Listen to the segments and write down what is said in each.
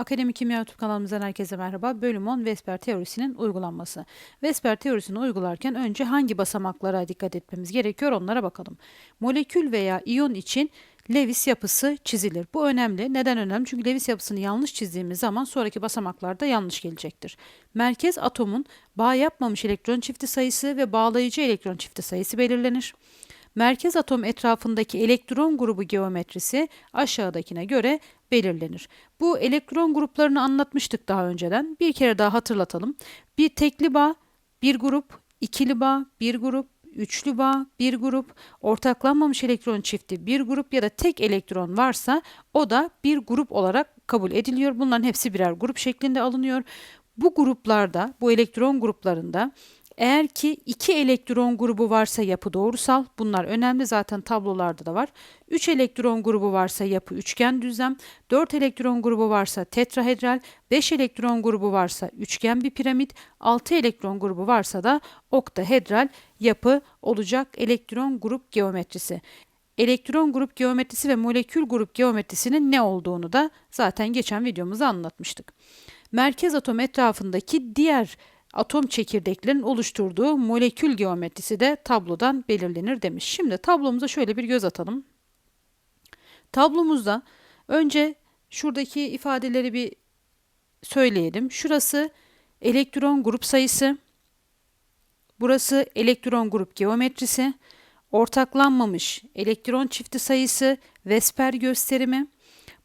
Akademik Kimya YouTube kanalımızdan herkese merhaba. Bölüm 10 Vesper teorisinin uygulanması. Vesper teorisini uygularken önce hangi basamaklara dikkat etmemiz gerekiyor onlara bakalım. Molekül veya iyon için Lewis yapısı çizilir. Bu önemli. Neden önemli? Çünkü Lewis yapısını yanlış çizdiğimiz zaman sonraki basamaklarda yanlış gelecektir. Merkez atomun bağ yapmamış elektron çifti sayısı ve bağlayıcı elektron çifti sayısı belirlenir. Merkez atom etrafındaki elektron grubu geometrisi aşağıdakine göre belirlenir. Bu elektron gruplarını anlatmıştık daha önceden. Bir kere daha hatırlatalım. Bir tekli bağ, bir grup, ikili bağ, bir grup, üçlü bağ, bir grup, ortaklanmamış elektron çifti bir grup ya da tek elektron varsa o da bir grup olarak kabul ediliyor. Bunların hepsi birer grup şeklinde alınıyor. Bu gruplarda, bu elektron gruplarında eğer ki iki elektron grubu varsa yapı doğrusal. Bunlar önemli zaten tablolarda da var. 3 elektron grubu varsa yapı üçgen düzlem. 4 elektron grubu varsa tetrahedral. 5 elektron grubu varsa üçgen bir piramit. 6 elektron grubu varsa da oktahedral yapı olacak elektron grup geometrisi. Elektron grup geometrisi ve molekül grup geometrisinin ne olduğunu da zaten geçen videomuzda anlatmıştık. Merkez atom etrafındaki diğer atom çekirdeklerin oluşturduğu molekül geometrisi de tablodan belirlenir demiş. Şimdi tablomuza şöyle bir göz atalım. Tablomuzda önce şuradaki ifadeleri bir söyleyelim. Şurası elektron grup sayısı, burası elektron grup geometrisi, ortaklanmamış elektron çifti sayısı, Vesper gösterimi,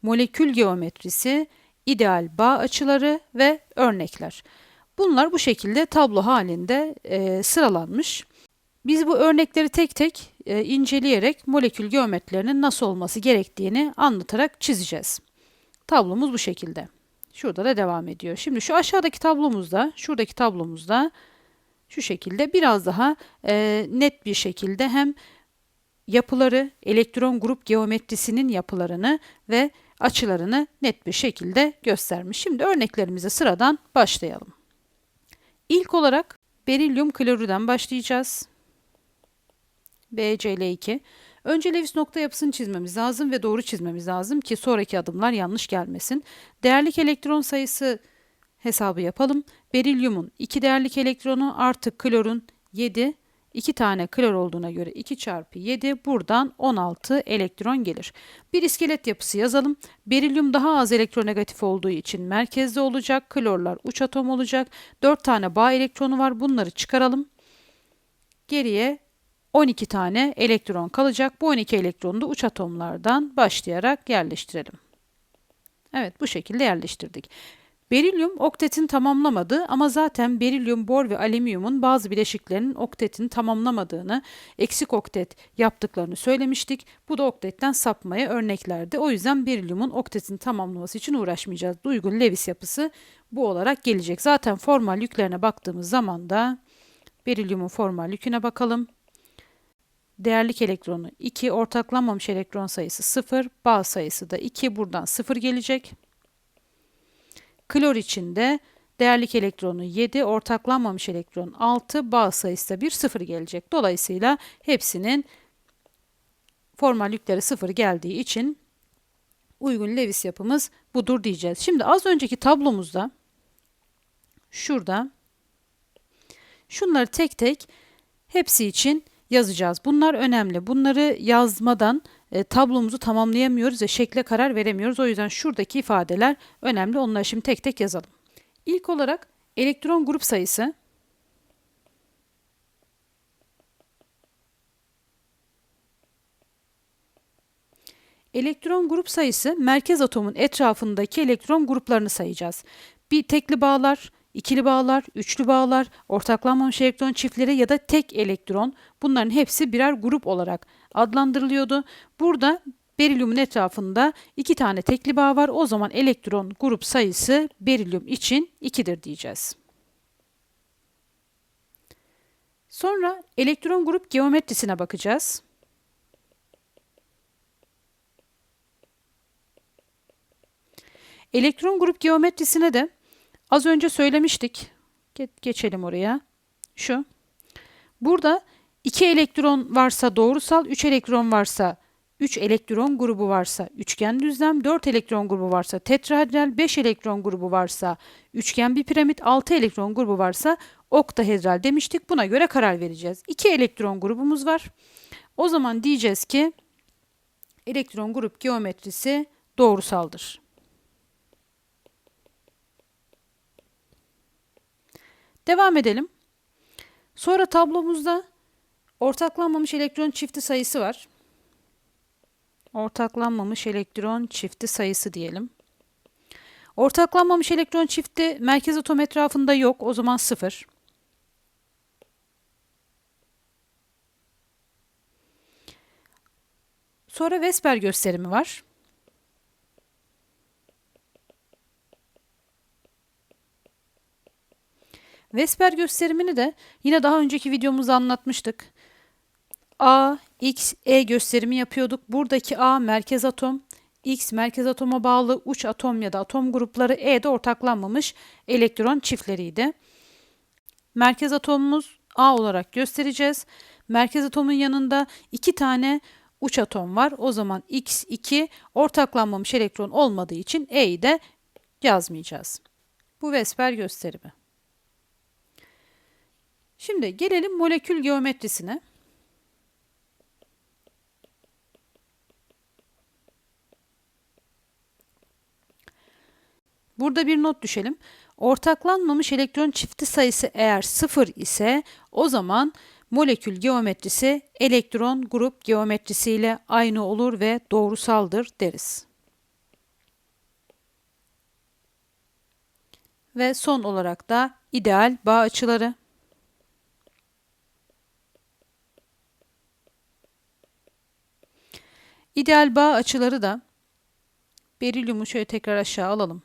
molekül geometrisi, ideal bağ açıları ve örnekler. Bunlar bu şekilde tablo halinde e, sıralanmış. Biz bu örnekleri tek tek e, inceleyerek molekül geometrilerinin nasıl olması gerektiğini anlatarak çizeceğiz. Tablomuz bu şekilde. Şurada da devam ediyor. Şimdi şu aşağıdaki tablomuzda, şuradaki tablomuzda şu şekilde biraz daha e, net bir şekilde hem yapıları, elektron grup geometrisinin yapılarını ve açılarını net bir şekilde göstermiş. Şimdi örneklerimize sıradan başlayalım. İlk olarak berilyum klorürden başlayacağız. BCl2. Önce Lewis nokta yapısını çizmemiz lazım ve doğru çizmemiz lazım ki sonraki adımlar yanlış gelmesin. Değerlik elektron sayısı hesabı yapalım. Berilyumun 2 değerlik elektronu artı klorun 7 2 tane klor olduğuna göre 2 çarpı 7 buradan 16 elektron gelir. Bir iskelet yapısı yazalım. Berilyum daha az elektronegatif olduğu için merkezde olacak. Klorlar uç atom olacak. 4 tane bağ elektronu var. Bunları çıkaralım. Geriye 12 tane elektron kalacak. Bu 12 elektronu da uç atomlardan başlayarak yerleştirelim. Evet bu şekilde yerleştirdik. Berilyum oktetin tamamlamadı ama zaten berilyum, bor ve alüminyumun bazı bileşiklerinin oktetin tamamlamadığını, eksik oktet yaptıklarını söylemiştik. Bu da oktetten sapmaya örneklerdi. O yüzden berilyumun oktetin tamamlaması için uğraşmayacağız. Uygun Lewis yapısı bu olarak gelecek. Zaten formal yüklerine baktığımız zaman da berilyumun formal yüküne bakalım. Değerlik elektronu 2, ortaklanmamış elektron sayısı 0, bağ sayısı da 2. Buradan 0 gelecek. Klor için de değerlik elektronu 7, ortaklanmamış elektron 6, bağ sayısı da 1, 0 gelecek. Dolayısıyla hepsinin formal yükleri 0 geldiği için uygun Lewis yapımız budur diyeceğiz. Şimdi az önceki tablomuzda şurada şunları tek tek hepsi için yazacağız. Bunlar önemli. Bunları yazmadan e, tablomuzu tamamlayamıyoruz ve şekle karar veremiyoruz. O yüzden şuradaki ifadeler önemli. Onları şimdi tek tek yazalım. İlk olarak elektron grup sayısı Elektron grup sayısı merkez atomun etrafındaki elektron gruplarını sayacağız. Bir tekli bağlar, ikili bağlar, üçlü bağlar, ortaklanmamış elektron çiftleri ya da tek elektron bunların hepsi birer grup olarak adlandırılıyordu. Burada berilyumun etrafında iki tane tekli bağ var. O zaman elektron grup sayısı berilyum için 2'dir diyeceğiz. Sonra elektron grup geometrisine bakacağız. Elektron grup geometrisine de Az önce söylemiştik. geçelim oraya. Şu. Burada 2 elektron varsa doğrusal, 3 elektron varsa 3 elektron grubu varsa üçgen düzlem, 4 elektron grubu varsa tetrahedral, 5 elektron grubu varsa üçgen bir piramit, 6 elektron grubu varsa oktahedral demiştik. Buna göre karar vereceğiz. 2 elektron grubumuz var. O zaman diyeceğiz ki elektron grup geometrisi doğrusaldır. Devam edelim. Sonra tablomuzda ortaklanmamış elektron çifti sayısı var. Ortaklanmamış elektron çifti sayısı diyelim. Ortaklanmamış elektron çifti merkez atom etrafında yok. O zaman sıfır. Sonra Vesper gösterimi var. Vesper gösterimini de yine daha önceki videomuzda anlatmıştık. A, X, E gösterimi yapıyorduk. Buradaki A merkez atom, X merkez atoma bağlı uç atom ya da atom grupları E'de ortaklanmamış elektron çiftleriydi. Merkez atomumuz A olarak göstereceğiz. Merkez atomun yanında iki tane uç atom var. O zaman X2 ortaklanmamış elektron olmadığı için E'yi de yazmayacağız. Bu Vesper gösterimi. Şimdi gelelim molekül geometrisine. Burada bir not düşelim. Ortaklanmamış elektron çifti sayısı eğer sıfır ise o zaman molekül geometrisi elektron grup geometrisiyle aynı olur ve doğrusaldır deriz. Ve son olarak da ideal bağ açıları. İdeal bağ açıları da berilyumu şöyle tekrar aşağı alalım.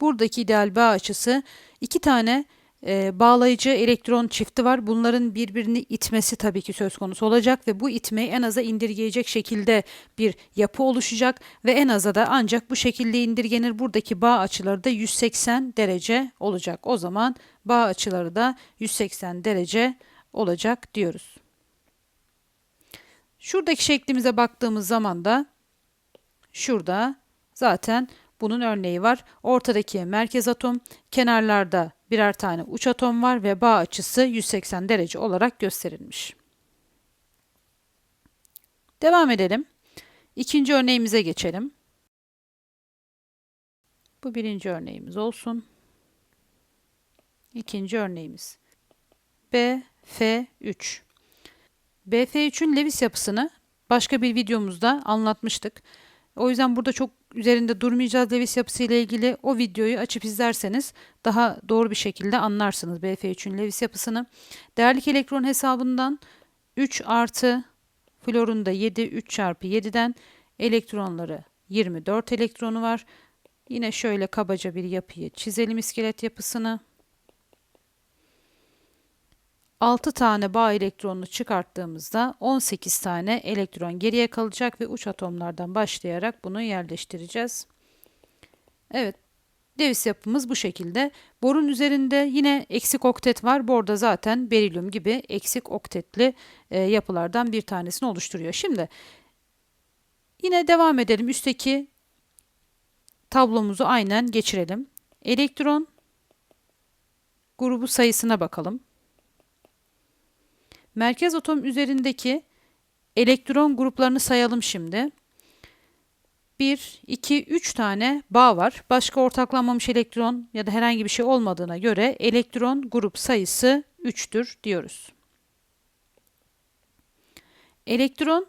Buradaki ideal bağ açısı iki tane e, bağlayıcı elektron çifti var. Bunların birbirini itmesi tabii ki söz konusu olacak ve bu itmeyi en aza indirgeyecek şekilde bir yapı oluşacak ve en aza da ancak bu şekilde indirgenir. Buradaki bağ açıları da 180 derece olacak. O zaman bağ açıları da 180 derece olacak diyoruz. Şuradaki şeklimize baktığımız zaman da şurada zaten bunun örneği var. Ortadaki merkez atom, kenarlarda birer tane uç atom var ve bağ açısı 180 derece olarak gösterilmiş. Devam edelim. İkinci örneğimize geçelim. Bu birinci örneğimiz olsun. İkinci örneğimiz. BF3. BF3'ün Lewis yapısını başka bir videomuzda anlatmıştık. O yüzden burada çok üzerinde durmayacağız Lewis yapısı ile ilgili. O videoyu açıp izlerseniz daha doğru bir şekilde anlarsınız BF3'ün Lewis yapısını. Değerlik elektron hesabından 3 artı florunda 7 3 çarpı 7'den elektronları 24 elektronu var. Yine şöyle kabaca bir yapıyı çizelim iskelet yapısını. 6 tane bağ elektronunu çıkarttığımızda 18 tane elektron geriye kalacak ve uç atomlardan başlayarak bunu yerleştireceğiz. Evet, Davis yapımız bu şekilde. Borun üzerinde yine eksik oktet var. Borda zaten berilyum gibi eksik oktetli e, yapılardan bir tanesini oluşturuyor. Şimdi yine devam edelim. Üstteki tablomuzu aynen geçirelim. Elektron grubu sayısına bakalım. Merkez atom üzerindeki elektron gruplarını sayalım şimdi. 1, 2, 3 tane bağ var. Başka ortaklanmamış elektron ya da herhangi bir şey olmadığına göre elektron grup sayısı 3'tür diyoruz. Elektron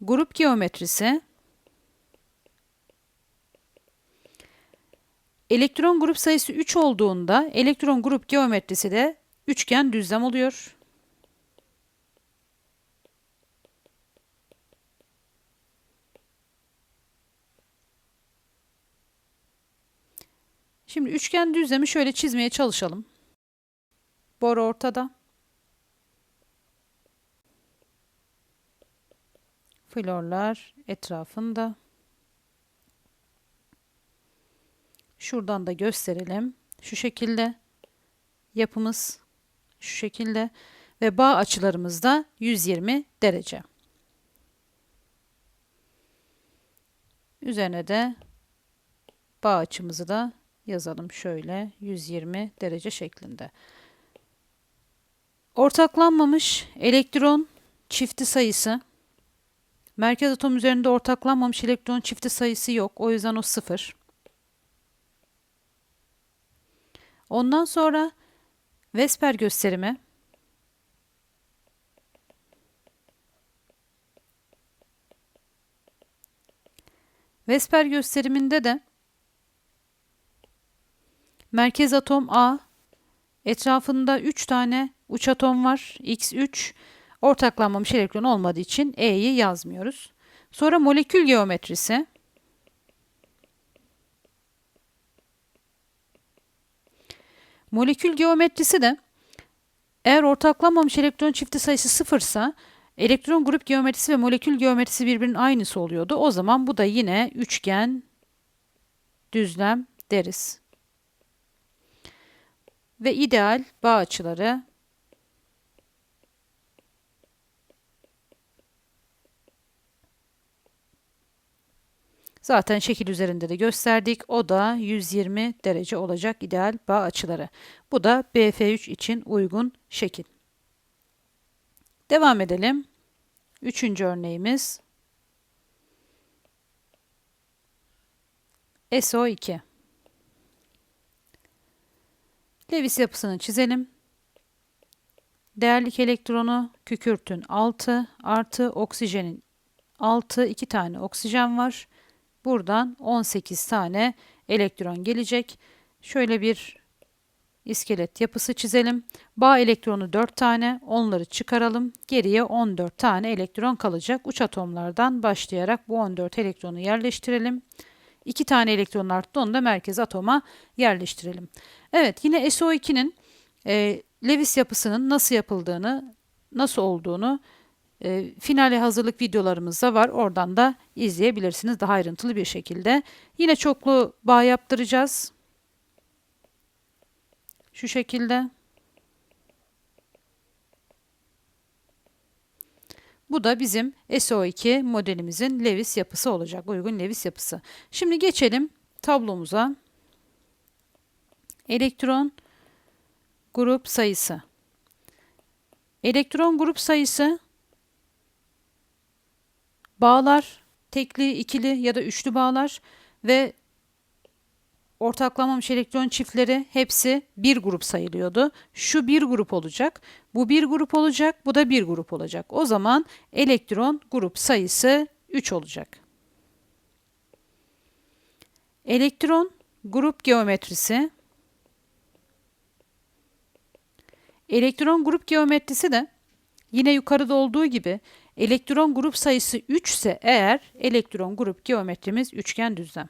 grup geometrisi elektron grup sayısı 3 olduğunda elektron grup geometrisi de üçgen düzlem oluyor. Şimdi üçgen düzlemi şöyle çizmeye çalışalım. Bor ortada. Florlar etrafında. Şuradan da gösterelim. Şu şekilde yapımız Şu şekilde ve bağ açılarımız da 120 derece. Üzerine de bağ açımızı da yazalım şöyle 120 derece şeklinde. Ortaklanmamış elektron çifti sayısı merkez atom üzerinde ortaklanmamış elektron çifti sayısı yok. O yüzden o sıfır. Ondan sonra Vesper gösterimi Vesper gösteriminde de merkez atom A, etrafında 3 tane uç atom var, X3, ortaklanmamış elektron olmadığı için E'yi yazmıyoruz. Sonra molekül geometrisi. Molekül geometrisi de eğer ortaklanmamış elektron çifti sayısı sıfırsa elektron grup geometrisi ve molekül geometrisi birbirinin aynısı oluyordu. O zaman bu da yine üçgen düzlem deriz. Ve ideal bağ açıları Zaten şekil üzerinde de gösterdik. O da 120 derece olacak ideal bağ açıları. Bu da BF3 için uygun şekil. Devam edelim. Üçüncü örneğimiz SO2. Lewis yapısını çizelim. Değerlik elektronu kükürtün 6 artı oksijenin 6 2 tane oksijen var. Buradan 18 tane elektron gelecek. Şöyle bir iskelet yapısı çizelim. Bağ elektronu 4 tane, onları çıkaralım. Geriye 14 tane elektron kalacak. Uç atomlardan başlayarak bu 14 elektronu yerleştirelim. 2 tane elektron arttı, onu da merkez atoma yerleştirelim. Evet, yine SO2'nin e, Lewis yapısının nasıl yapıldığını, nasıl olduğunu e, finale hazırlık videolarımız da var. Oradan da izleyebilirsiniz daha ayrıntılı bir şekilde. Yine çoklu bağ yaptıracağız. Şu şekilde. Bu da bizim SO2 modelimizin Lewis yapısı olacak. Uygun Lewis yapısı. Şimdi geçelim tablomuza. Elektron grup sayısı. Elektron grup sayısı bağlar, tekli, ikili ya da üçlü bağlar ve ortaklanmamış elektron çiftleri hepsi bir grup sayılıyordu. Şu bir grup olacak, bu bir grup olacak, bu da bir grup olacak. O zaman elektron grup sayısı 3 olacak. Elektron grup geometrisi Elektron grup geometrisi de yine yukarıda olduğu gibi elektron grup sayısı 3 ise eğer elektron grup geometrimiz üçgen düzlem.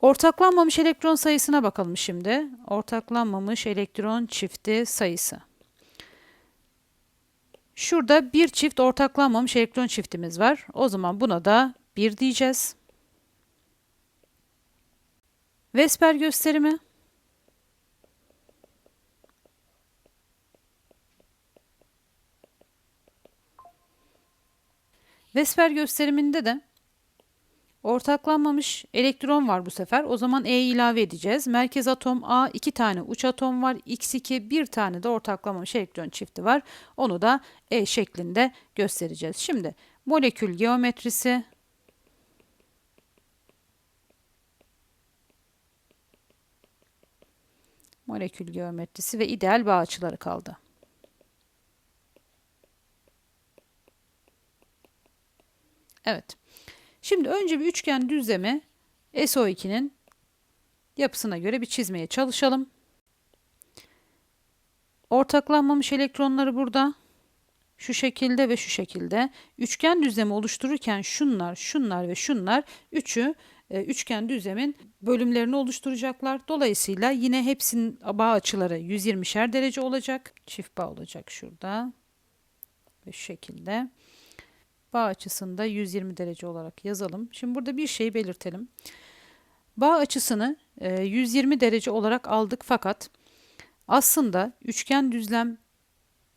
Ortaklanmamış elektron sayısına bakalım şimdi. Ortaklanmamış elektron çifti sayısı. Şurada bir çift ortaklanmamış elektron çiftimiz var. O zaman buna da 1 diyeceğiz. Vesper gösterimi. Vesper gösteriminde de ortaklanmamış elektron var bu sefer. O zaman E ilave edeceğiz. Merkez atom A iki tane uç atom var. X2 bir tane de ortaklanmamış elektron çifti var. Onu da E şeklinde göstereceğiz. Şimdi molekül geometrisi molekül geometrisi ve ideal bağ açıları kaldı. Evet. Şimdi önce bir üçgen düzlemi SO2'nin yapısına göre bir çizmeye çalışalım. Ortaklanmamış elektronları burada. Şu şekilde ve şu şekilde. Üçgen düzlemi oluştururken şunlar, şunlar ve şunlar üçü e, üçgen düzlemin bölümlerini oluşturacaklar. Dolayısıyla yine hepsinin bağ açıları 120'şer derece olacak. Çift bağ olacak şurada. Ve şu şekilde. Bağ açısında 120 derece olarak yazalım. Şimdi burada bir şeyi belirtelim. Bağ açısını e, 120 derece olarak aldık fakat aslında üçgen düzlem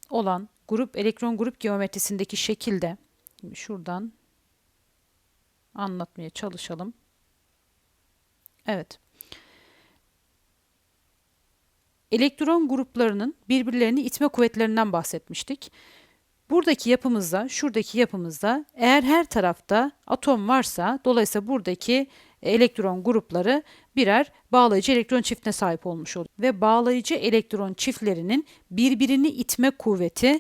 olan grup elektron grup geometrisindeki şekilde şuradan anlatmaya çalışalım. Evet. Elektron gruplarının birbirlerini itme kuvvetlerinden bahsetmiştik. Buradaki yapımızda, şuradaki yapımızda eğer her tarafta atom varsa dolayısıyla buradaki elektron grupları birer bağlayıcı elektron çiftine sahip olmuş olur. Ve bağlayıcı elektron çiftlerinin birbirini itme kuvveti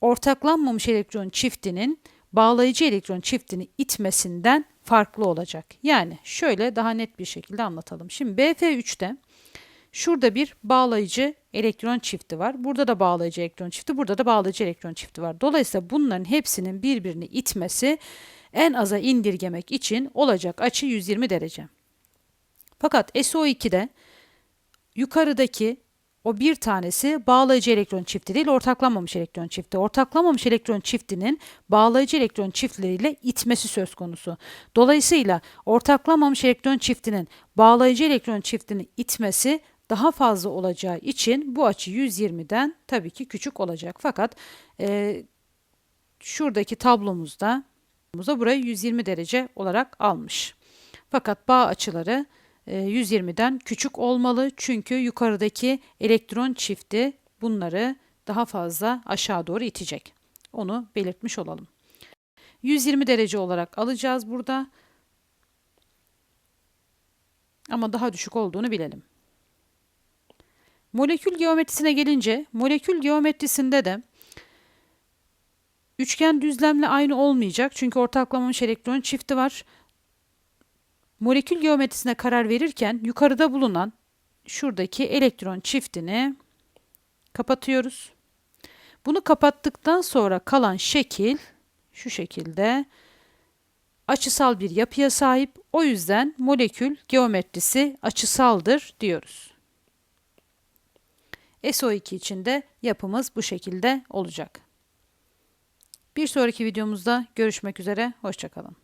ortaklanmamış elektron çiftinin bağlayıcı elektron çiftini itmesinden farklı olacak. Yani şöyle daha net bir şekilde anlatalım. Şimdi BF3'te şurada bir bağlayıcı elektron çifti var. Burada da bağlayıcı elektron çifti, burada da bağlayıcı elektron çifti var. Dolayısıyla bunların hepsinin birbirini itmesi en aza indirgemek için olacak açı 120 derece. Fakat SO2'de yukarıdaki o bir tanesi bağlayıcı elektron çifti değil, ortaklanmamış elektron çifti. Ortaklanmamış elektron çiftinin bağlayıcı elektron çiftleriyle itmesi söz konusu. Dolayısıyla ortaklanmamış elektron çiftinin bağlayıcı elektron çiftini itmesi daha fazla olacağı için bu açı 120'den tabii ki küçük olacak. Fakat e, şuradaki tablomuzda burayı 120 derece olarak almış. Fakat bağ açıları 120'den küçük olmalı çünkü yukarıdaki elektron çifti bunları daha fazla aşağı doğru itecek. Onu belirtmiş olalım. 120 derece olarak alacağız burada. Ama daha düşük olduğunu bilelim. Molekül geometrisine gelince molekül geometrisinde de üçgen düzlemle aynı olmayacak. Çünkü ortaklamamış elektron çifti var. Molekül geometrisine karar verirken yukarıda bulunan şuradaki elektron çiftini kapatıyoruz. Bunu kapattıktan sonra kalan şekil şu şekilde açısal bir yapıya sahip. O yüzden molekül geometrisi açısaldır diyoruz. SO2 için de yapımız bu şekilde olacak. Bir sonraki videomuzda görüşmek üzere, hoşçakalın.